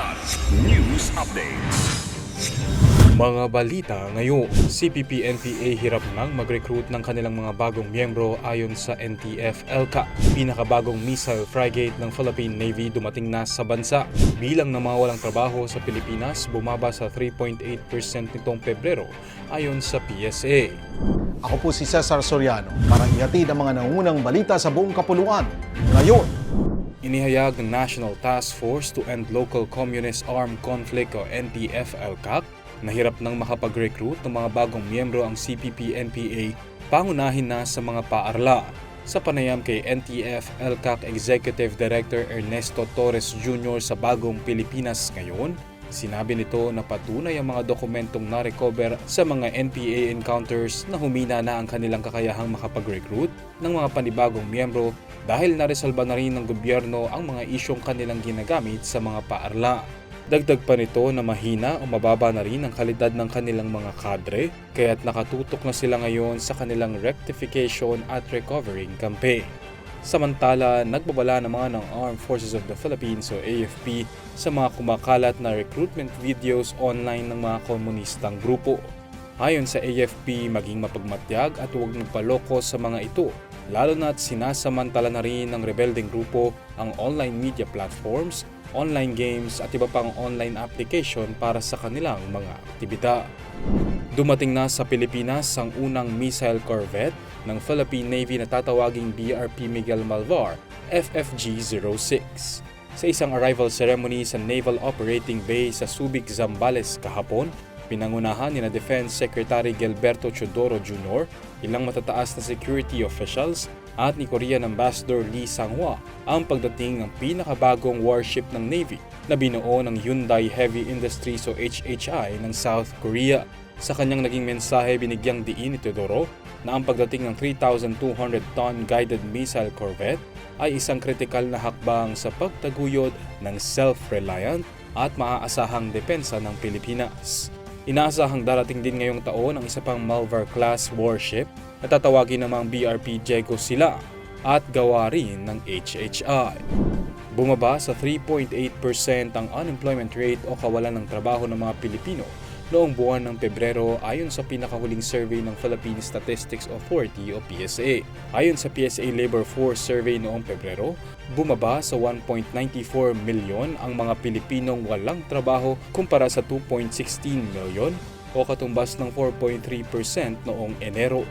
Kilat News Updates. Mga balita ngayon, CPP-NPA hirap nang mag-recruit ng kanilang mga bagong miyembro ayon sa NTF-ELCA. Pinakabagong missile frigate ng Philippine Navy dumating na sa bansa. Bilang ng mga walang trabaho sa Pilipinas bumaba sa 3.8% nitong Pebrero ayon sa PSA. Ako po si Cesar Soriano para ihatid ang mga nangunang balita sa buong kapuluan. Ngayon, Inihayag ng National Task Force to End Local Communist Armed Conflict o NTF-ELCAC na hirap nang makapag-recruit ng mga bagong miyembro ang CPP-NPA pangunahin na sa mga paarla. Sa panayam kay NTF-ELCAC Executive Director Ernesto Torres Jr. sa Bagong Pilipinas ngayon, Sinabi nito na patunay ang mga dokumentong na-recover sa mga NPA encounters na humina na ang kanilang kakayahang makapag-recruit ng mga panibagong miyembro dahil naresolba na rin ng gobyerno ang mga isyong kanilang ginagamit sa mga paarla. Dagdag pa nito na mahina o mababa na rin ang kalidad ng kanilang mga kadre kaya't nakatutok na sila ngayon sa kanilang rectification at recovering campaign. Samantala, nagbabala naman ang Armed Forces of the Philippines o AFP sa mga kumakalat na recruitment videos online ng mga komunistang grupo. Ayon sa AFP, maging mapagmatyag at huwag magpaloko sa mga ito, lalo na't sinasamantala na rin ng rebelding grupo ang online media platforms, online games at iba pang online application para sa kanilang mga aktibidad. Dumating na sa Pilipinas ang unang missile corvette ng Philippine Navy na tatawaging BRP Miguel Malvar, FFG-06. Sa isang arrival ceremony sa Naval Operating Base sa Subic, Zambales kahapon, pinangunahan ni na Defense Secretary Gilberto Chodoro Jr., ilang matataas na security officials at ni Korean Ambassador Lee Sanghua ang pagdating ng pinakabagong warship ng Navy na binuo ng Hyundai Heavy Industries o HHI ng South Korea. Sa kanyang naging mensahe, binigyang diin ni Teodoro na ang pagdating ng 3,200-ton guided missile corvette ay isang kritikal na hakbang sa pagtaguyod ng self-reliant at maaasahang depensa ng Pilipinas. Inaasahang darating din ngayong taon ang isa pang Malvar-class warship na tatawagin namang BRP Diego Sila at gawa rin ng HHI. Bumaba sa 3.8% ang unemployment rate o kawalan ng trabaho ng mga Pilipino noong buwan ng Pebrero ayon sa pinakahuling survey ng Philippine Statistics Authority o PSA. Ayon sa PSA Labor Force Survey noong Pebrero, bumaba sa 1.94 milyon ang mga Pilipinong walang trabaho kumpara sa 2.16 milyon o katumbas ng 4.3% noong Enero.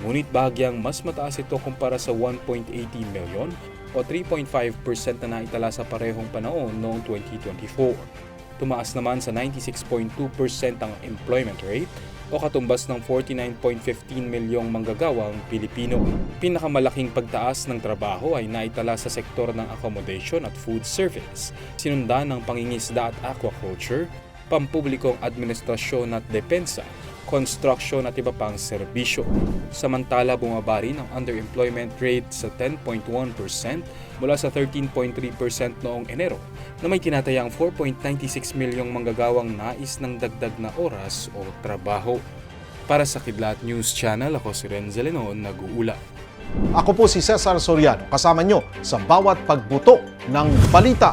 Ngunit bahagyang mas mataas ito kumpara sa 1.80 milyon o 3.5% na naitala sa parehong panahon noong 2024 tumaas naman sa 96.2% ang employment rate o katumbas ng 49.15 milyong manggagawang Pilipino. Pinakamalaking pagtaas ng trabaho ay naitala sa sektor ng accommodation at food service, sinundan ng pangingisda at aquaculture, pampublikong administrasyon at depensa, construction at iba pang serbisyo. Samantala, bumaba rin ang underemployment rate sa 10.1% mula sa 13.3% noong Enero na may tinatayang 4.96 milyong manggagawang nais ng dagdag na oras o trabaho. Para sa Kidlat News Channel, ako si Renzo Lenon, nag-uula. ako po si Cesar Soriano kasama nyo sa bawat pagbuto ng balita.